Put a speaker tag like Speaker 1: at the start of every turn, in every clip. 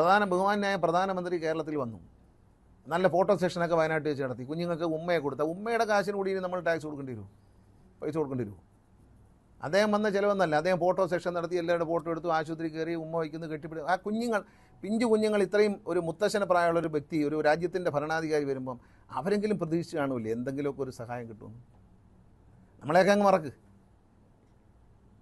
Speaker 1: പ്രധാന ബഹുമാനായ പ്രധാനമന്ത്രി കേരളത്തിൽ വന്നു. നല്ല ഫോട്ടോ സെഷനൊക്കെ വയനാട്ടിൽ വെച്ച് നടത്തി. കുഞ്ഞുങ്ങൾക്ക് ഉമ്മയെ കൊടുത്ത ഉമ്മയുടെ കാശിന് കൂടി നമ്മൾ ടാക്സ് കൊടുക്കേണ്ടി വരുമോ പൈസ കൊടുക്കേണ്ടി വരുമോ അദ്ദേഹം വന്ന ചിലവെന്നല്ല. അദ്ദേഹം ഫോട്ടോ സെഷൻ നടത്തി എല്ലാവരുടെ ഫോട്ടോ എടുത്തു ആശുപത്രി കയറി ഉമ്മ വയ്ക്കുന്നു കെട്ടിപ്പിടി ആ കുഞ്ഞുങ്ങൾ പിഞ്ചു കുഞ്ഞുങ്ങൾ ഇത്രയും ഒരു മുത്തശ്ശന പ്രായമുള്ള ഒരു വ്യക്തി ഒരു രാജ്യത്തിന്റെ ഭരണാധികാരി വരുമ്പം അവരെങ്കിലും പ്രതീക്ഷിച്ച് കാണൂലേ എന്തെങ്കിലുമൊക്കെ ഒരു സഹായം കിട്ടുമെന്ന്. നമ്മളെയൊക്കെ അങ്ങ് മറക്ക്.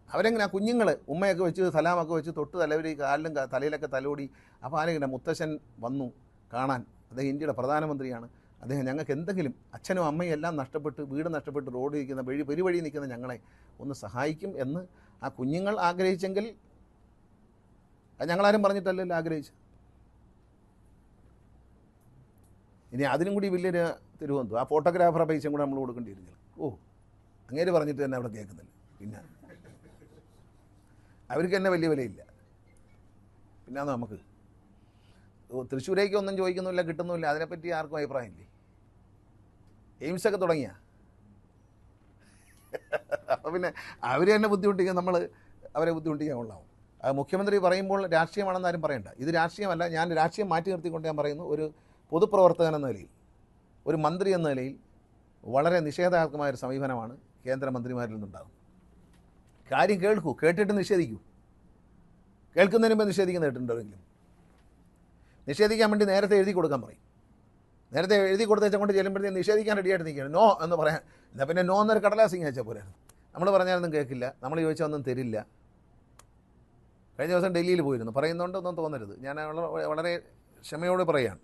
Speaker 1: അവരെങ്ങനെ കുഞ്ഞുങ്ങൾ ഉമ്മയൊക്കെ വെച്ച് സലാമൊക്കെ വെച്ച് തൊട്ട് തലവരി കാലിലും തലയിലൊക്കെ തലോടി അപ്പോൾ ആരെങ്കിലും മുത്തശ്ശൻ വന്നു കാണാൻ അദ്ദേഹം ഇന്ത്യയുടെ പ്രധാനമന്ത്രിയാണ് അദ്ദേഹം ഞങ്ങൾക്ക് എന്തെങ്കിലും അച്ഛനും അമ്മയും എല്ലാം നഷ്ടപ്പെട്ട് വീട് നഷ്ടപ്പെട്ട് റോഡ് നിൽക്കുന്ന വഴി പെരുവഴി നിൽക്കുന്ന ഞങ്ങളെ ഒന്ന് സഹായിക്കും എന്ന് ആ കുഞ്ഞുങ്ങൾ ആഗ്രഹിച്ചെങ്കിൽ ഞങ്ങളാരും പറഞ്ഞിട്ടല്ലല്ലോ ആഗ്രഹിച്ചു ഇനി അതിനും കൂടി വലിയൊരു തിരുവനന്തപുരം. ആ ഫോട്ടോഗ്രാഫറെ പൈസയും കൂടെ നമ്മൾ കൊടുക്കേണ്ടി ഓ അങ്ങേര് പറഞ്ഞിട്ട് തന്നെ അവിടെ കേൾക്കുന്നില്ല. പിന്നെ അവർക്ക് തന്നെ വലിയ വിലയില്ല. പിന്നെ അത് നമുക്ക് തൃശ്ശൂരേക്ക് ഒന്നും ചോദിക്കുന്നില്ല കിട്ടുന്നില്ല അതിനെപ്പറ്റി ആർക്കും അഭിപ്രായമില്ലേ? എയിംസൊക്കെ തുടങ്ങിയ? അപ്പോൾ പിന്നെ അവർ തന്നെ ബുദ്ധിമുട്ടിക്കാൻ നമ്മൾ അവരെ ബുദ്ധിമുട്ടിക്കാൻ കൊള്ളാവും. അത് മുഖ്യമന്ത്രി പറയുമ്പോൾ രാഷ്ട്രീയമാണെന്ന് ആരും പറയണ്ട. ഇത് രാഷ്ട്രീയമല്ല ഞാൻ രാഷ്ട്രീയം മാറ്റി നിർത്തിക്കൊണ്ട് ഞാൻ പറയുന്നു. ഒരു പൊതുപ്രവർത്തകൻ എന്ന നിലയിൽ ഒരു മന്ത്രി എന്ന നിലയിൽ വളരെ നിഷേധാത്മകമായ ഒരു സമീപനമാണ് കേന്ദ്രമന്ത്രിമാരിൽ നിന്നുണ്ടാകുന്നത്. കാര്യം കേൾക്കൂ. കേട്ടിട്ട് നിഷേധിക്കൂ. കേൾക്കുന്നതിന് മുമ്പ് നിഷേധിക്കുന്ന കേട്ടിട്ടുണ്ടെങ്കിലും നിഷേധിക്കാൻ വേണ്ടി നേരത്തെ എഴുതി കൊടുക്കാൻ പറയും. നേരത്തെ എഴുതി കൊടുത്തേച്ച കൊണ്ട് ചെല്ലുമ്പോഴത്തേക്ക് നിഷേധിക്കാൻ റെഡിയായിട്ട് നിൽക്കുകയാണ്. നോ എന്ന് പറയാൻ എന്നാൽ പിന്നെ നോ എന്നൊരു കടലാസിങ് അയച്ചാൽ പോരായിരുന്നു. നമ്മൾ പറഞ്ഞാലൊന്നും കേൾക്കില്ല. നമ്മൾ ചോദിച്ചാൽ തരില്ല. കഴിഞ്ഞ ദിവസം ഡൽഹിയിൽ പോയിരുന്നു. പറയുന്നുണ്ടൊന്നും തോന്നരുത്. ഞാൻ വളരെ ക്ഷമയോടെ പറയുകയാണ്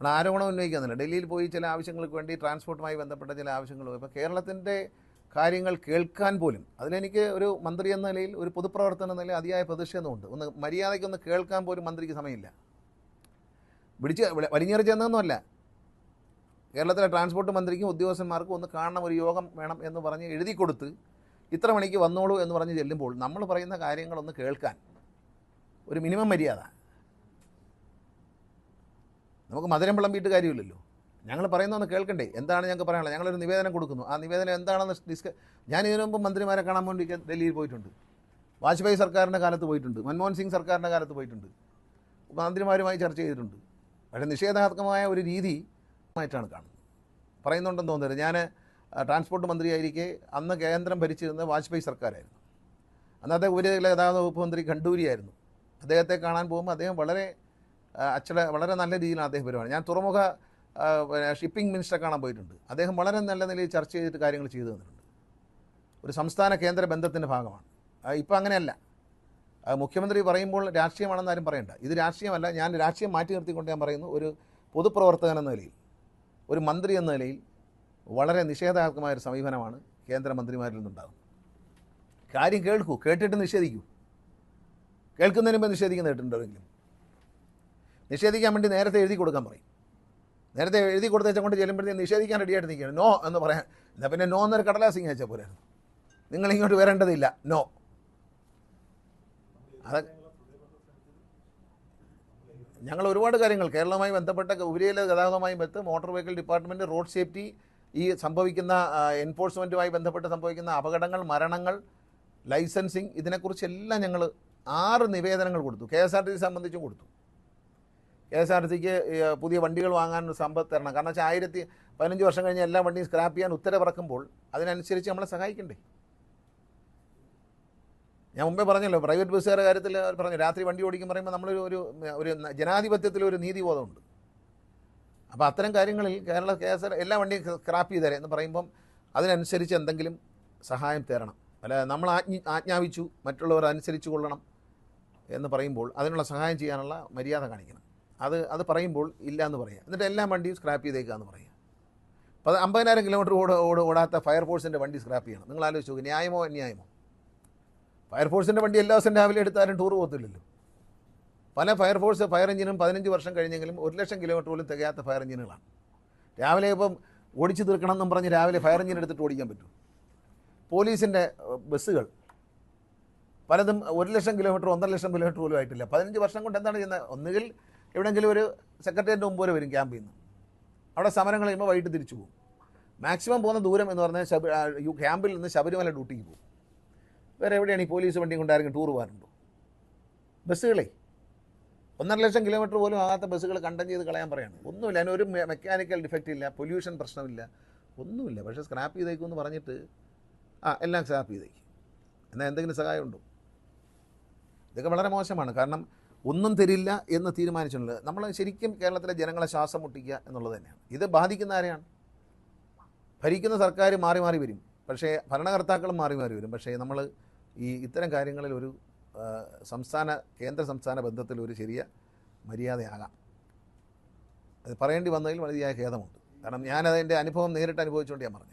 Speaker 1: നമ്മൾ ആരോപണം ഉന്നയിക്കുന്നില്ല. ഡൽഹിയിൽ പോയി ചില ആവശ്യങ്ങൾക്ക് വേണ്ടി ട്രാൻസ്പോർട്ടുമായി ബന്ധപ്പെട്ട ചില ആവശ്യങ്ങൾ. ഇപ്പോൾ കേരളത്തിന്റെ കാര്യങ്ങൾ കേൾക്കാൻ പോലും അതിലെനിക്ക് ഒരു മന്ത്രി എന്ന നിലയിൽ ഒരു പൊതുപ്രവർത്തന എന്ന നിലയിൽ അതിയായ പ്രതിഷേധമുണ്ട് ഒന്ന് മര്യാദയ്ക്കൊന്ന് കേൾക്കാൻ പോലും മന്ത്രിക്ക് സമയമില്ല. പിടിച്ച് വിള- വലിഞ്ഞേറി ചെന്നതൊന്നുമല്ല. കേരളത്തിലെ ട്രാൻസ്പോർട്ട് മന്ത്രിക്കും ഉദ്യോഗസ്ഥന്മാർക്കും ഒന്ന് കാണണം ഒരു യോഗം വേണം എന്ന് പറഞ്ഞ് എഴുതി കൊടുത്ത് ഇത്ര മണിക്ക് വന്നോളൂ എന്ന് പറഞ്ഞ് ചെല്ലുമ്പോൾ നമ്മൾ പറയുന്ന കാര്യങ്ങളൊന്ന് കേൾക്കാൻ ഒരു മിനിമം മര്യാദ. നമുക്ക് മധുരം വിളമ്പിയിട്ട് കാര്യമില്ലല്ലോ. ഞങ്ങൾ പറയുന്നതെന്ന് കേൾക്കണ്ടേ? എന്താണ് ഞങ്ങൾക്ക് പറയാനുള്ളത്? ഞങ്ങളൊരു നിവേദനം കൊടുക്കുന്നു. ആ നിവേദനം എന്താണെന്ന് ഡിസ്ക ഞാൻ ഇതിനു മുമ്പ് മന്ത്രിമാരെ കാണാൻ വേണ്ടി ഡൽഹിയിൽ പോയിട്ടുണ്ട്. വാജ്പേയി സർക്കാരിന്റെ കാലത്ത് പോയിട്ടുണ്ട്. മൻമോഹൻ സിംഗ് സർക്കാരിന്റെ കാലത്ത് പോയിട്ടുണ്ട്. മന്ത്രിമാരുമായി ചർച്ച ചെയ്തിട്ടുണ്ട്. പക്ഷേ നിഷേധാത്മകമായ ഒരു രീതി ആയിട്ടാണ് കാണുന്നത്. പറയുന്നുണ്ടെന്ന് തോന്നുന്നത് ഞാൻ ട്രാൻസ്പോർട്ട് മന്ത്രിയായിരിക്കെ അന്ന് കേന്ദ്രം ഭരിച്ചിരുന്നത് വാജ്പേയി സർക്കാരായിരുന്നു. അന്നത്തെ ഉപരിതല ഗതാഗത വകുപ്പ് മന്ത്രി ഖണ്ഡൂരിയായിരുന്നു. അദ്ദേഹത്തെ കാണാൻ പോകുമ്പോൾ അദ്ദേഹം വളരെ അച്ചട വളരെ നല്ല രീതിയിലാണ് അദ്ദേഹം പെരുമാറി ഞാൻ തുറമുഖ പിന്നെ ഷിപ്പിംഗ് മിനിസ്റ്റർ കാണാൻ പോയിട്ടുണ്ട്. അദ്ദേഹം വളരെ നല്ല നിലയിൽ ചർച്ച ചെയ്തിട്ട് കാര്യങ്ങൾ ചെയ്തു തന്നിട്ടുണ്ട്. ഒരു സംസ്ഥാന കേന്ദ്ര ബന്ധത്തിന്റെ ഭാഗമാണ്. ഇപ്പം അങ്ങനെയല്ല. മുഖ്യമന്ത്രി പറയുമ്പോൾ രാഷ്ട്രീയമാണെന്ന് ആരും പറയണ്ട. ഇത് രാഷ്ട്രീയമല്ല. ഞാൻ രാഷ്ട്രീയം മാറ്റി നിർത്തിക്കൊണ്ട് ഞാൻ പറയുന്നു ഒരു പൊതുപ്രവർത്തകൻ എന്ന നിലയിൽ ഒരു മന്ത്രി എന്ന നിലയിൽ വളരെ നിഷേധാത്മകമായൊരു സമീപനമാണ് കേന്ദ്രമന്ത്രിമാരിൽ നിന്നുണ്ടാകുന്നത്. കാര്യം കേൾക്കൂ കേട്ടിട്ട് നിഷേധിക്കൂ. കേൾക്കുന്നതിന് മുമ്പ് നിഷേധിക്കുന്ന കേട്ടിട്ടുണ്ടോ നിഷേധിക്കാൻ വേണ്ടി നേരത്തെ എഴുതി കൊടുക്കാൻ പറയും. നേരത്തെ എഴുതി കൊടുത്തേച്ച കൊണ്ട് ചെല്ലുമ്പോഴത്തേക്ക് നിഷേധിക്കാൻ റെഡിയായിട്ട് നിൽക്കുകയാണ്. നോ എന്ന് പറയാൻ. എന്നാൽ പിന്നെ നോ എന്നൊരു കടലാസിങ് അയച്ചാൽ പോരായിരുന്നു. നിങ്ങൾ ഇങ്ങോട്ട് വരേണ്ടതില്ല. നോ അത് ഞങ്ങൾ ഒരുപാട് കാര്യങ്ങൾ കേരളവുമായി ബന്ധപ്പെട്ട ഉപരിയിലെ ഗതാഗതവുമായി ബന്ധപ്പെട്ട് motor vehicle department road safety ഈ സംഭവിക്കുന്ന എൻഫോഴ്സ്മെന്റുമായി ബന്ധപ്പെട്ട് സംഭവിക്കുന്ന അപകടങ്ങൾ മരണങ്ങൾ ലൈസൻസിങ് ഇതിനെക്കുറിച്ചെല്ലാം ഞങ്ങൾ ആറ് നിവേദനങ്ങൾ കൊടുത്തു. K S R T C സംബന്ധിച്ചും കൊടുത്തു. കെ എസ് ആർ സിക്ക് പുതിയ വണ്ടികൾ വാങ്ങാനൊരു സമ്പത്ത് തരണം. കാരണം വെച്ചാൽ ആയിരത്തി പതിനഞ്ച് വർഷം കഴിഞ്ഞ് എല്ലാ വണ്ടിയും സ്ക്രാപ്പ് ചെയ്യാൻ ഉത്തരവിറക്കുമ്പോൾ അതിനനുസരിച്ച് നമ്മളെ സഹായിക്കണ്ടേ? ഞാൻ മുമ്പേ പറഞ്ഞല്ലോ പ്രൈവറ്റ് ബസ്സുകാരുടെ കാര്യത്തിൽ പറഞ്ഞു രാത്രി വണ്ടി ഓടിക്കും പറയുമ്പോൾ നമ്മളൊരു ഒരു ഒരു ജനാധിപത്യത്തിൽ ഒരു നീതിബോധമുണ്ട്. അപ്പോൾ അത്തരം കാര്യങ്ങളിൽ കേരള കെ എസ് ആർ എല്ലാ വണ്ടിയും സ്ക്രാപ്പ് ചെയ്തേരെ എന്ന് പറയുമ്പം അതിനനുസരിച്ച് എന്തെങ്കിലും സഹായം തരണം. അല്ല നമ്മൾ ആജ്ഞ ആജ്ഞാപിച്ചു മറ്റുള്ളവർ അനുസരിച്ച് കൊള്ളണം എന്ന് പറയുമ്പോൾ അതിനുള്ള സഹായം ചെയ്യാനുള്ള മര്യാദ കാണിക്കണം. അത് അത് പറയുമ്പോൾ ഇല്ല എന്ന് പറയുക എന്നിട്ട് എല്ലാ വണ്ടിയും സ്ക്രാപ്പ് ചെയ്തേക്കുക എന്ന് പറയുക അപ്പോൾ അമ്പതിനായിരം കിലോമീറ്റർ ഓട് ഓട ഓടാത്ത ഫയർഫോഴ്സിന്റെ വണ്ടി സ്ക്രാപ്പ് ചെയ്യണം. നിങ്ങൾ ആലോചിച്ച് നോക്കുക ന്യായമോ അന്യായമോ? ഫയർഫോഴ്സിന്റെ വണ്ടി എല്ലാ ദിവസം രാവിലെ എടുത്താലും ടൂർ പോകത്തില്ലല്ലോ. പല ഫയർഫോഴ്സ് ഫയർ എഞ്ചിനും പതിനഞ്ച് വർഷം കഴിഞ്ഞെങ്കിലും ഒരു ലക്ഷം കിലോമീറ്റർ പോലും തികയാത്ത ഫയർ എഞ്ചിനുകളാണ് രാവിലെ ഇപ്പം ഓടിച്ചു തീർക്കണം എന്നും പറഞ്ഞ് രാവിലെ ഫയർ എഞ്ചിൻ എടുത്തിട്ട് ഓടിക്കാൻ പറ്റും. പോലീസിന്റെ ബസ്സുകൾ പലതും ഒരു ലക്ഷം കിലോമീറ്റർ ഒന്നര ലക്ഷം കിലോമീറ്റർ പോലും ആയിട്ടില്ല. പതിനഞ്ച് വർഷം കൊണ്ട് എന്താണ് ചെയ്യുന്നത്? ഒന്നുകിൽ എവിടെയെങ്കിലും ഒരു സെക്രട്ടേറിയറ്റ് മുമ്പ് വരെ വരും ക്യാമ്പിൽ നിന്ന്. അവിടെ സമരം കഴിയുമ്പോൾ വൈകിട്ട് തിരിച്ചു പോകും. മാക്സിമം പോകുന്ന ദൂരം എന്ന് പറഞ്ഞാൽ ശബ ക്യാമ്പിൽ നിന്ന് ശബരിമല ഡ്യൂട്ടിക്ക് പോകും. വേറെ എവിടെയാണ് ഈ പോലീസ് വണ്ടിയും കൊണ്ടായിരിക്കും ടൂർ പോകാറുണ്ടോ? ബസ്സുകളെ. ഒന്നര ലക്ഷം കിലോമീറ്റർ പോലും ആകാത്ത ബസ്സുകൾ കണ്ടം ചെയ്ത് കളയാൻ പറയാണ്. ഒന്നുമില്ല അതിന് ഒരു മെക്കാനിക്കൽ ഡിഫക്റ്റ് ഇല്ല പൊല്യൂഷൻ പ്രശ്നമില്ല. ഒന്നുമില്ല പക്ഷേ സ്ക്രാപ്പ് ചെയ്തേക്കും എന്ന് പറഞ്ഞിട്ട് ആ എല്ലാം സ്ക്രാപ്പ് ചെയ്തേക്കും. എന്നാൽ എന്തെങ്കിലും സഹായമുണ്ടോ? ഇതൊക്കെ വളരെ മോശമാണ്. കാരണം ഒന്നും തരില്ല എന്ന് തീരുമാനിച്ചിട്ടുള്ളത് നമ്മൾ ശരിക്കും കേരളത്തിലെ ജനങ്ങളെ ശ്വാസം മുട്ടിക്കുക എന്നുള്ളത് തന്നെയാണ്. ഇത് ബാധിക്കുന്ന ആരെയാണ്? ഭരിക്കുന്ന സർക്കാർ മാറി മാറി വരും. പക്ഷേ ഭരണകർത്താക്കളും മാറി മാറി വരും. പക്ഷേ നമ്മൾ ഈ ഇത്തരം കാര്യങ്ങളിൽ ഒരു സംസ്ഥാന കേന്ദ്ര സംസ്ഥാന ബന്ധത്തിൽ ഒരു ചെറിയ മര്യാദയാകാം. അത് പറയേണ്ടി വന്നതിൽ വലിയ ഖേദമുണ്ട്. കാരണം ഞാനതിന്റെ അനുഭവം നേരിട്ട് അനുഭവിച്ചുകൊണ്ട് ഞാൻ പറഞ്ഞു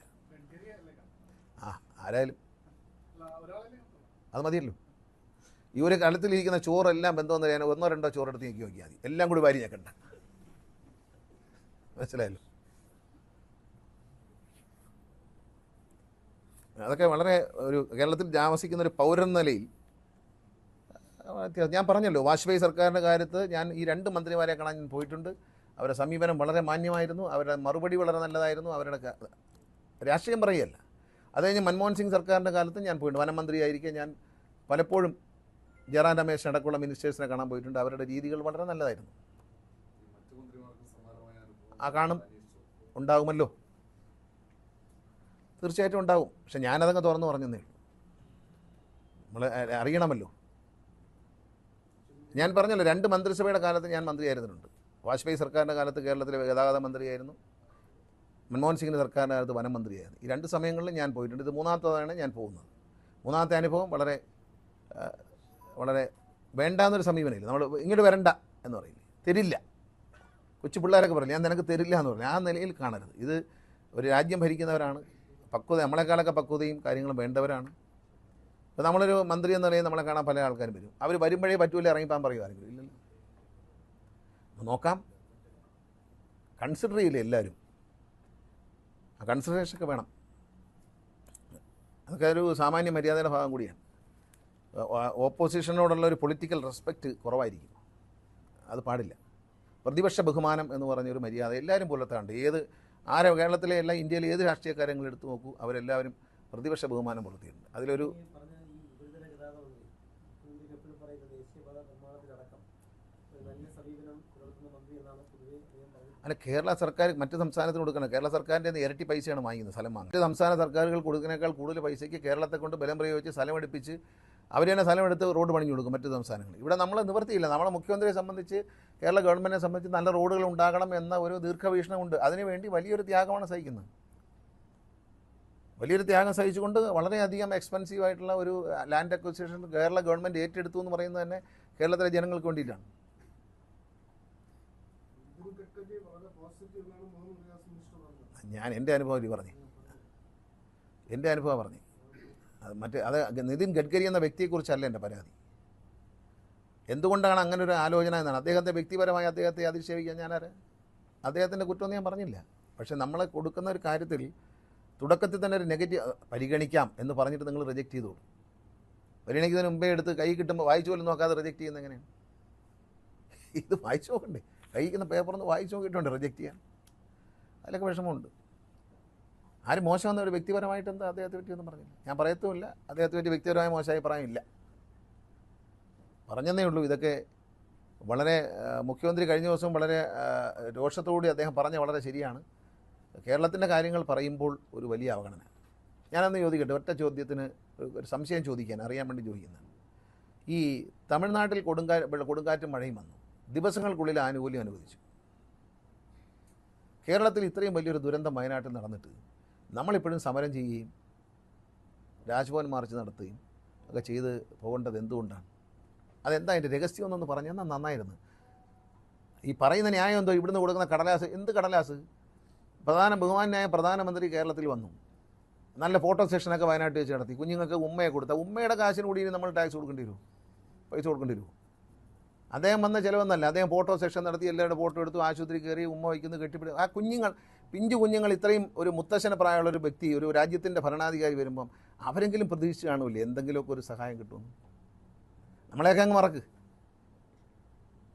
Speaker 1: ആ ആരായാലും. അത് മതിയല്ലോ. ഈ ഒരു കലത്തിലിരിക്കുന്ന ചോറെല്ലാം ബന്ധമെന്ന് ഞാൻ ഒന്നോ രണ്ടോ ചോറെടുത്ത് നീക്കി നോക്കിയാൽ മതി. എല്ലാം കൂടി വാരി ഞെക്കണ്ട. മനസ്സിലായല്ലോ? അതൊക്കെ വളരെ ഒരു കേരളത്തിൽ താമസിക്കുന്ന ഒരു പൗരൻ നിലയിൽ ഞാൻ പറഞ്ഞല്ലോ വാജ്പേയി സർക്കാരിന്റെ കാര്യത്ത് ഞാൻ ഈ രണ്ട് മന്ത്രിമാരെ കാണാൻ ഞാൻ പോയിട്ടുണ്ട്. അവരുടെ സമീപനം വളരെ മാന്യമായിരുന്നു. അവരുടെ മറുപടി വളരെ നല്ലതായിരുന്നു. അവരുടെ രാഷ്ട്രീയം പറയുകയല്ല. അത് കഴിഞ്ഞ് മൻമോഹൻ സിംഗ് സർക്കാരിന്റെ കാലത്ത് ഞാൻ പോയിട്ടുണ്ട്. വനമന്ത്രിയായിരിക്കെ ഞാൻ പലപ്പോഴും ജയറാം രമേശ് അടക്കമുള്ള മിനിസ്റ്റേഴ്സിനെ കാണാൻ പോയിട്ടുണ്ട്. അവരുടെ രീതികൾ വളരെ നല്ലതായിരുന്നു. ആ കാണും? ഉണ്ടാകുമല്ലോ തീർച്ചയായിട്ടും ഉണ്ടാകും പക്ഷെ ഞാനതങ്ങ് തുറന്നു പറഞ്ഞതേ നമ്മൾ അറിയണമല്ലോ. ഞാൻ പറഞ്ഞല്ലോ രണ്ട് മന്ത്രിസഭയുടെ കാലത്ത് ഞാൻ മന്ത്രിയായിരുന്നുണ്ട് വാജ്പേയി സർക്കാരിന്റെ കാലത്ത് കേരളത്തിലെ ഗതാഗത മന്ത്രിയായിരുന്നു. മൻമോഹൻ സിംഗിന്റെ സർക്കാരിന്റെ കാലത്ത് വനം മന്ത്രിയായിരുന്നു. ഈ രണ്ട് സമയങ്ങളിലും ഞാൻ പോയിട്ടുണ്ട്. ഇത് മൂന്നാമത്തതാണ് ഞാൻ പോകുന്നത്. മൂന്നാമത്തെ അനുഭവം വളരെ വളരെ വേണ്ടാന്നൊരു സമീപനമില്ല. നമ്മൾ ഇങ്ങോട്ട് വരണ്ട എന്ന് പറയില്ല തരില്ല. കൊച്ചു പിള്ളേരൊക്കെ പറയില്ല ഞാൻ നിനക്ക് തരില്ല എന്ന് പറഞ്ഞു ആ നിലയിൽ കാണരുത്. ഇത് ഒരു രാജ്യം ഭരിക്കുന്നവരാണ്. പക്വത നമ്മളെക്കാളൊക്കെ പക്വതയും കാര്യങ്ങളും വേണ്ടവരാണ്. ഇപ്പോൾ നമ്മളൊരു മന്ത്രി എന്ന് നിലയിൽ നമ്മളെ കാണാൻ പല ആൾക്കാരും വരും. അവർ വരുമ്പോഴേ പറ്റൂല ഇറങ്ങിപ്പാൻ പറയും ആരെങ്കിലും. ഇല്ലല്ലോ. നോക്കാം. കൺസിഡർ ചെയ്യില്ല എല്ലാവരും. ആ കൺസിഡറേഷനൊക്കെ വേണം. അതൊക്കെ ഒരു സാമാന്യ മര്യാദയുടെ ഭാഗം കൂടിയാണ്. ഓപ്പോസിഷനോടുള്ള ഒരു പൊളിറ്റിക്കൽ റെസ്പെക്റ്റ് കുറവായിരിക്കും. അത് പാടില്ല. പ്രതിപക്ഷ ബഹുമാനം എന്ന് പറഞ്ഞൊരു മര്യാദ എല്ലാവരും പുലർത്താണ്ട് ഏത് ആരെ കേരളത്തിലെ എല്ലാ ഇന്ത്യയിലെ ഏത് രാഷ്ട്രീയക്കാരെങ്കിലും എടുത്തു നോക്കൂ അവരെല്ലാവരും പ്രതിപക്ഷ ബഹുമാനം പുലർത്തിയിട്ടുണ്ട്. അതിലൊരു അല്ല കേരള സർക്കാർ മറ്റ് സംസ്ഥാനത്തിന് കൊടുക്കണം. കേരള സർക്കാരിന്റെ ഇരട്ടി പൈസയാണ് വാങ്ങിക്കുന്നത് സ്ഥലം വാങ്ങുന്നത് മറ്റ് സംസ്ഥാന സർക്കാരുകൾ കൊടുക്കുന്നതിനേക്കാൾ കൂടുതൽ പൈസയ്ക്ക് കേരളത്തെ കൊണ്ട് ബലം പ്രയോഗിച്ച് സ്ഥലം എടുപ്പിച്ച് അവർ തന്നെ സ്ഥലം എടുത്ത് റോഡ് പണിഞ്ഞു കൊടുക്കും മറ്റു സംസ്ഥാനങ്ങൾ ഇവിടെ നമ്മൾ നിവർത്തിയില്ല നമ്മളെ മുഖ്യമന്ത്രിയെ സംബന്ധിച്ച് കേരള ഗവൺമെന്റിനെ സംബന്ധിച്ച് നല്ല റോഡുകൾ ഉണ്ടാകണം എന്ന ഒരു ദീർഘവീക്ഷണമുണ്ട്. അതിനുവേണ്ടി വലിയൊരു ത്യാഗമാണ് സഹിക്കുന്നത്. വലിയൊരു ത്യാഗം സഹിച്ചുകൊണ്ട് വളരെയധികം എക്സ്പെൻസീവ് ആയിട്ടുള്ള ഒരു ലാൻഡ് അക്വസിഷൻ കേരള ഗവൺമെന്റ് ഏറ്റെടുത്തു എന്ന് പറയുന്നത് തന്നെ കേരളത്തിലെ ജനങ്ങൾക്ക് വേണ്ടിയിട്ടാണ്. ഞാൻ എന്റെ അനുഭവം ഇത് പറഞ്ഞു. എന്റെ അനുഭവം പറഞ്ഞു. അത് മറ്റേ അത് നിതിൻ ഗഡ്കരി എന്ന വ്യക്തിയെക്കുറിച്ചല്ല എന്റെ പരാതി. എന്തുകൊണ്ടാണ് അങ്ങനെ ഒരു ആലോചന എന്നാണ്? അദ്ദേഹത്തെ വ്യക്തിപരമായി അദ്ദേഹത്തെ അധിക്ഷേപിക്കാൻ ഞാനാര്? അദ്ദേഹത്തിന്റെ കുറ്റമൊന്നും ഞാൻ പറഞ്ഞില്ല. പക്ഷേ നമ്മൾ കൊടുക്കുന്ന ഒരു കാര്യത്തിൽ തുടക്കത്തിൽ തന്നെ ഒരു നെഗറ്റീവ് പരിഗണിക്കാം എന്ന് പറഞ്ഞിട്ട് നിങ്ങൾ റിജക്റ്റ് ചെയ്തോളൂ. പരിഗണിക്കുന്നതിന് മുമ്പേ എടുത്ത് കൈ കിട്ടുമ്പോൾ വായിച്ചു പോലും നോക്കാതെ റിജക്റ്റ് ചെയ്യുന്ന എങ്ങനെയാണ്? ഇത് വായിച്ചു നോക്കണ്ടേ? കൈക്കുന്ന പേപ്പറൊന്ന് വായിച്ചു നോക്കിയിട്ടുണ്ട് റിജക്റ്റ് ചെയ്യാൻ. അതിലൊക്കെ വിഷമമുണ്ട്. ആരും മോശമെന്ന ഒരു വ്യക്തിപരമായിട്ട് എന്താ അദ്ദേഹത്തെ പറ്റി ഒന്നും പറഞ്ഞില്ല. ഞാൻ പറയത്തുമില്ല. അദ്ദേഹത്തെ പറ്റി വ്യക്തിപരമായ മോശമായി പറയാനില്ല പറഞ്ഞതേ ഉള്ളൂ. ഇതൊക്കെ വളരെ മുഖ്യമന്ത്രി കഴിഞ്ഞ ദിവസം വളരെ രോഷത്തോടെ രോഷത്തോടുകൂടി അദ്ദേഹം പറഞ്ഞ വളരെ ശരിയാണ്. കേരളത്തിന്റെ കാര്യങ്ങൾ പറയുമ്പോൾ ഒരു വലിയ അവഗണന. ഞാനന്ന് ചോദിക്കട്ടെ ഒറ്റ ചോദ്യത്തിന് ഒരു സംശയം ചോദിക്കാൻ അറിയാൻ വേണ്ടി ചോദിക്കുന്നതാണ്. ഈ തമിഴ്നാട്ടിൽ കൊടുങ്കാ കൊടുങ്കാറ്റും മഴയും വന്നു. ദിവസങ്ങൾക്കുള്ളിൽ ആനുകൂല്യം അനുവദിച്ചു. കേരളത്തിൽ ഇത്രയും വലിയൊരു ദുരന്തം വയനാട്ടിൽ നടന്നിട്ട് നമ്മളിപ്പോഴും സമരം ചെയ്യുകയും രാജ്ഭവൻ മാർച്ച് നടത്തുകയും ഒക്കെ ചെയ്ത് പോകേണ്ടത് എന്തുകൊണ്ടാണ്? അതെന്താ അതിന്റെ രഹസ്യം എന്നൊന്ന് പറഞ്ഞാൽ നന്നായിരുന്നു. ഈ പറയുന്ന ന്യായം എന്തോ ഇവിടുന്ന് കൊടുക്കുന്ന കടലാസ് എന്ത് കടലാസ്? പ്രധാന ബഹുമാനായ പ്രധാനമന്ത്രി കേരളത്തിൽ വന്നു. നല്ല ഫോട്ടോ സെഷനൊക്കെ വയനാട്ടിൽ വെച്ച് നടത്തി. കുഞ്ഞുങ്ങൾക്ക് ഉമ്മയെ കൊടുത്ത. ഉമ്മയുടെ കാശിന് കൂടി നമ്മൾ ടാക്സ് കൊടുക്കേണ്ടി വരുമോ പൈസ കൊടുക്കേണ്ടി വരുമോ അദ്ദേഹം വന്ന ചിലവെന്നല്ല. അദ്ദേഹം ഫോട്ടോ സെഷൻ നടത്തി എല്ലാവരുടെ ഫോട്ടോ എടുത്തു ആശുപത്രി കയറി ഉമ്മ വയ്ക്കുന്നു കെട്ടിപ്പിടി ആ കുഞ്ഞുങ്ങൾ പിഞ്ചു കുഞ്ഞുങ്ങൾ ഇത്രയും ഒരു മുത്തശ്ശന പ്രായമുള്ള ഒരു വ്യക്തി ഒരു രാജ്യത്തിന്റെ ഭരണാധികാരി വരുമ്പം അവരെങ്കിലും പ്രതീക്ഷിച്ച് കാണൂലേ എന്തെങ്കിലുമൊക്കെ ഒരു സഹായം കിട്ടുമെന്ന്. നമ്മളെയൊക്കെ അങ്ങ് മറക്ക്.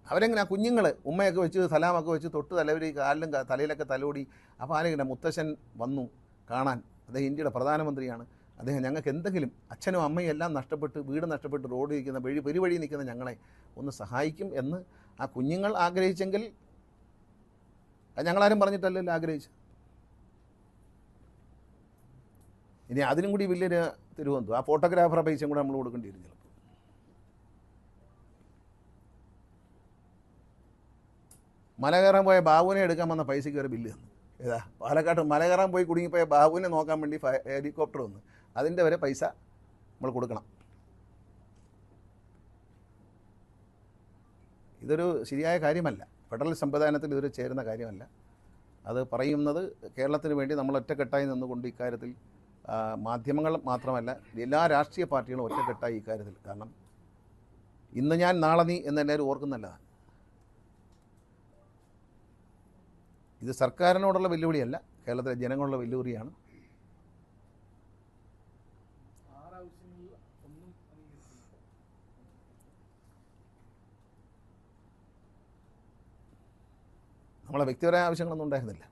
Speaker 1: അവരെങ്ങനെ ആ കുഞ്ഞുങ്ങൾ ഉമ്മയൊക്കെ വെച്ച് സലാമൊക്കെ വെച്ച് തൊട്ട് തലവരി കാലിലും തലയിലൊക്കെ തലോടി അപ്പോൾ ആരെങ്കിലും മുത്തശ്ശൻ വന്നു കാണാൻ അദ്ദേഹം ഇന്ത്യയുടെ പ്രധാനമന്ത്രിയാണ് അദ്ദേഹം ഞങ്ങൾക്ക് എന്തെങ്കിലും അച്ഛനും അമ്മയും എല്ലാം നഷ്ടപ്പെട്ട് വീട് നഷ്ടപ്പെട്ട് റോഡ് നിൽക്കുന്ന വഴി പെരുവഴി നിൽക്കുന്ന ഞങ്ങളെ ഒന്ന് സഹായിക്കും എന്ന് ആ കുഞ്ഞുങ്ങൾ ആഗ്രഹിച്ചെങ്കിൽ ഞങ്ങളാരും പറഞ്ഞിട്ടല്ലല്ലോ ആഗ്രഹിച്ചു ഇനി അതിനും കൂടി വലിയൊരു തിരുവനന്തപുരം. ആ ഫോട്ടോഗ്രാഫറെ പൈസയും കൂടെ നമ്മൾ കൊടുക്കേണ്ടി വരും ചിലപ്പോൾ. മല കയറാൻ പോയ ബാബുവിനെ എടുക്കാൻ വന്ന പൈസയ്ക്ക് ഒരു ബില്ല് തന്നു. ഏതാ? പാലക്കാട്ട് മല കയറാൻ പോയി കുടുങ്ങിപ്പോയ ബാബുവിനെ നോക്കാൻ വേണ്ടി ഹെലികോപ്റ്റർ വന്നു. അതിന്റെ വരെ പൈസ നമ്മൾ കൊടുക്കണം. ഇതൊരു ശരിയായ കാര്യമല്ല. ഫെഡറൽ സംവിധാനത്തിൽ ഇതൊരു ചേരുന്ന കാര്യമല്ല. അത് പറയുന്നത് കേരളത്തിന് വേണ്ടി നമ്മൾ ഒറ്റക്കെട്ടായി നിന്നുകൊണ്ട് ഇക്കാര്യത്തിൽ മാധ്യമങ്ങൾ മാത്രമല്ല എല്ലാ രാഷ്ട്രീയ പാർട്ടികളും ഒറ്റക്കെട്ടായി ഇക്കാര്യത്തിൽ കാരണം ഇന്ന് ഞാൻ നാളെ നീ എന്ന് എല്ലാവരും ഓർക്കുന്നല്ലതാണ് ഇത് സർക്കാരിനോടുള്ള വെല്ലുവിളിയല്ല കേരളത്തിലെ ജനങ്ങളുള്ള വെല്ലുവിളിയാണ്
Speaker 2: ആറ് ആവശ്യങ്ങളിൽ ഒന്നും അംഗീകരിക്കില്ല
Speaker 1: നമ്മളെ വ്യക്തിപരമായ ആവശ്യങ്ങളൊന്നും ഉണ്ടായിരുന്നില്ല.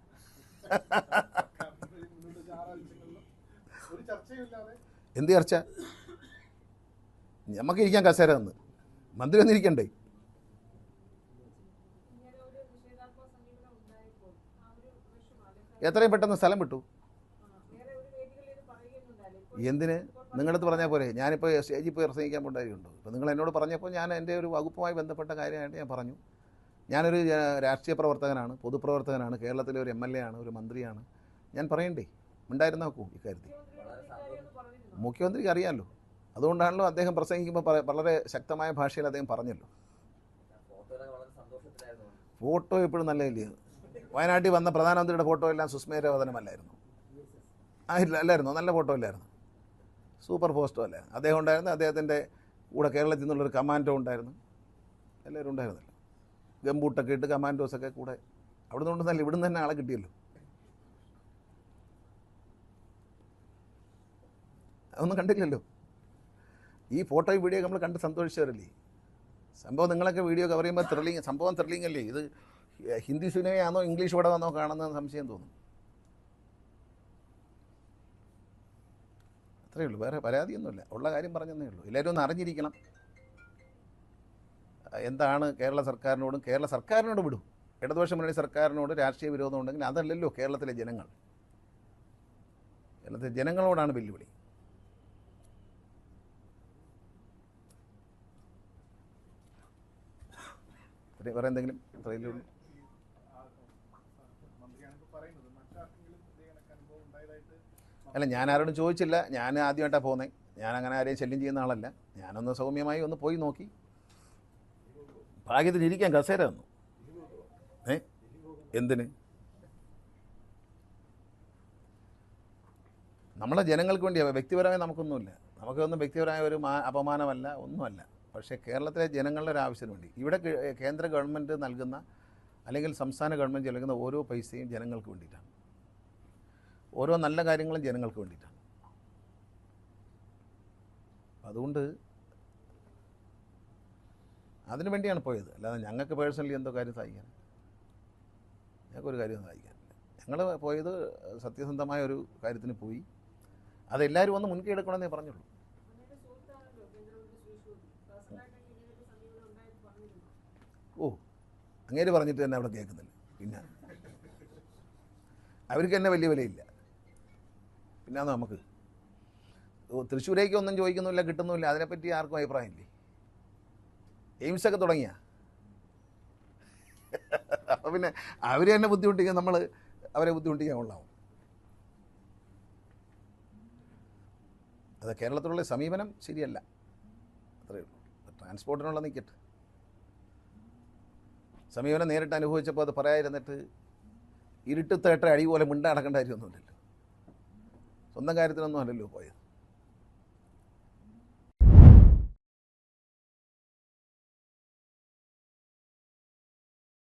Speaker 1: എന്ത് ചർച്ച? നമുക്ക് ഇരിക്കാൻ കസേര തന്ന്. മന്ത്രി
Speaker 3: വന്നിരിക്കണ്ടേ
Speaker 1: എത്രയും പെട്ടെന്ന് സ്ഥലം വിട്ടു. എന്തിന്? നിങ്ങളടുത്ത് പറഞ്ഞാൽ പോരെ ഞാനിപ്പോൾ സ്റ്റേജിൽ പോയി പ്രസംഗിക്കാൻ പോണ്ടായിട്ടുണ്ടോ ഇപ്പോൾ നിങ്ങൾ എന്നോട് പറഞ്ഞപ്പോൾ ഞാൻ എന്റെ ഒരു വകുപ്പുമായി ബന്ധപ്പെട്ട കാര്യമായിട്ട് ഞാൻ പറഞ്ഞു. ഞാനൊരു രാഷ്ട്രീയ പ്രവർത്തകനാണ് പൊതുപ്രവർത്തകനാണ് കേരളത്തിലെ ഒരു എം എൽ എ ആണ് ഒരു മന്ത്രിയാണ്. ഞാൻ പറയണ്ടേ? ഉണ്ടായിരുന്ന നോക്കൂ ഇക്കാര്യത്തിൽ. മുഖ്യമന്ത്രിക്ക് അറിയാമല്ലോ അതുകൊണ്ടാണല്ലോ അദ്ദേഹം പ്രസംഗിക്കുമ്പോൾ വളരെ ശക്തമായ ഭാഷയിൽ അദ്ദേഹം പറഞ്ഞല്ലോ. ഫോട്ടോ എപ്പോഴും നല്ലതല്ലേ വയനാട്ടിൽ വന്ന പ്രധാനമന്ത്രിയുടെ ഫോട്ടോ എല്ലാം സുസ്മേരവതനമല്ലായിരുന്നു ആ ഇല്ല അല്ലായിരുന്നു? നല്ല ഫോട്ടോ അല്ലായിരുന്നു? സൂപ്പർ പോസ്റ്റോ അല്ലേ? അദ്ദേഹം ഉണ്ടായിരുന്നു അദ്ദേഹത്തിന്റെ കൂടെ കേരളത്തിൽ നിന്നുള്ളൊരു കമാൻഡോ ഉണ്ടായിരുന്നു. എല്ലാവരും ഉണ്ടായിരുന്നല്ലോ. ഗംബൂട്ടൊക്കെ ഇട്ട് കമാൻഡോസൊക്കെ കൂടെ അവിടെ നിന്ന് നല്ല ഇവിടുന്ന് തന്നെ ആളെ കിട്ടിയല്ലോ. അതൊന്നും കണ്ടില്ലല്ലോ. ഈ ഫോട്ടോയും വീഡിയോ നമ്മൾ കണ്ട് സന്തോഷിച്ചവരല്ലേ? സംഭവം നിങ്ങളൊക്കെ വീഡിയോ കവർ ചെയ്യുമ്പോൾ ത്രില്ലിങ് സംഭവം ത്രില്ലിങ് അല്ലേ? ഇത് ഹിന്ദി സിനിമയാണോ ഇംഗ്ലീഷ് പടമാണോ കാണുന്നതെന്ന് സംശയം തോന്നും. അത്രയേ ഉള്ളൂ. വേറെ പരാതിയൊന്നുമില്ല. ഉള്ള കാര്യം പറഞ്ഞതേ ഉള്ളൂ. എല്ലാവരും ഒന്ന് അറിഞ്ഞിരിക്കണം. എന്താണ് കേരള സർക്കാരിനോടും കേരള സർക്കാരിനോട് വിടും. ഇടതുപക്ഷ മുന്നണി സർക്കാരിനോട് രാഷ്ട്രീയ വിരോധം ഉണ്ടെങ്കിൽ അതല്ലല്ലോ കേരളത്തിലെ ജനങ്ങൾ. കേരളത്തിലെ ജനങ്ങളോടാണ് വെല്ലുവിളി. വേറെ എന്തെങ്കിലും ഇത്രയല്ലേ ഉള്ളൂ
Speaker 2: ഈ ആ- മന്ത്രിയാണ് ഇപ്പോൾ പറയുന്നത് മറ്റാർക്കെങ്കിലും ഇതേ കണക്ക് അനുഭവം ഉണ്ടായതായിട്ട്
Speaker 1: അല്ല ഞാൻ ആരോടും ചോദിച്ചില്ല. ഞാൻ ആദ്യമായിട്ടാണ് പോകുന്നത് ഞാൻ അങ്ങനെ ആരെയും ശല്യം ചെയ്യുന്ന ആളല്ല. ഞാനൊന്ന് സൗമ്യമായി ഒന്ന് പോയി നോക്കി. ഭാഗ്യത്തിന് ഇരിക്കാൻ കസേര വന്നു ഏ? എന്തിന്? നമ്മളെ ജനങ്ങൾക്ക് വേണ്ടിയാണ് വ്യക്തിപരമായി നമുക്കൊന്നുമില്ല. നമുക്കൊന്നും വ്യക്തിപരമായ ഒരു അപമാനമല്ല ഒന്നുമല്ല. പക്ഷേ കേരളത്തിലെ ജനങ്ങളുടെ ഒരു ആവശ്യത്തിന് വേണ്ടി ഇവിടെ കേന്ദ്ര ഗവൺമെന്റ് നൽകുന്ന അല്ലെങ്കിൽ സംസ്ഥാന ഗവൺമെന്റ് നൽകുന്ന ഓരോ പൈസയും ജനങ്ങൾക്ക് വേണ്ടിയിട്ടാണ്. ഓരോ നല്ല കാര്യങ്ങളും ജനങ്ങൾക്ക് വേണ്ടിയിട്ടാണ്. അതുകൊണ്ട് അതിനു വേണ്ടിയാണ് പോയത്. അല്ലാതെ ഞങ്ങൾക്ക് പേഴ്സണലി എന്തോ കാര്യം സഹായിക്കാൻ ഞങ്ങൾക്കൊരു കാര്യം സഹായിക്കാനില്ല ഞങ്ങൾ പോയത് സത്യസന്ധമായ ഒരു കാര്യത്തിന് പോയി. അതെല്ലാവരും ഒന്ന് മുൻകൈ എടുക്കണമെന്നേ പറഞ്ഞുള്ളൂ. ഓ അങ്ങേര് പറഞ്ഞിട്ട് തന്നെ അവിടെ കേൾക്കുന്നില്ല. പിന്നെ? അവർക്ക് തന്നെ വലിയ വിലയില്ല. പിന്നെ നമുക്ക്. തൃശ്ശൂരേക്ക് ഒന്നും ചോദിക്കുന്നില്ല കിട്ടുന്നില്ല അതിനെപ്പറ്റി ആർക്കും അഭിപ്രായമില്ലേ? എയിംസൊക്കെ തുടങ്ങിയ? അപ്പോൾ പിന്നെ അവർ തന്നെ ബുദ്ധിമുട്ടിക്കാൻ നമ്മൾ അവരെ ബുദ്ധിമുട്ടിക്കാൻ കൊള്ളാവും. അത് കേരളത്തിലുള്ള സമീപനം ശരിയല്ല. അത്രയേ ഉള്ളൂ. ട്രാൻസ്പോർട്ടിനുള്ള നിൽക്കട്ടെ സമീപനം നേരിട്ട് അനുഭവിച്ചപ്പോൾ അത് പറയാതിരുന്നിട്ട് ഇരുട്ട് തേട്ട അടി പോലെ മിണ്ട നടക്കേണ്ട കാര്യമൊന്നുമില്ലല്ലോ. സ്വന്തം കാര്യത്തിനൊന്നും അല്ലല്ലോ പോയത്.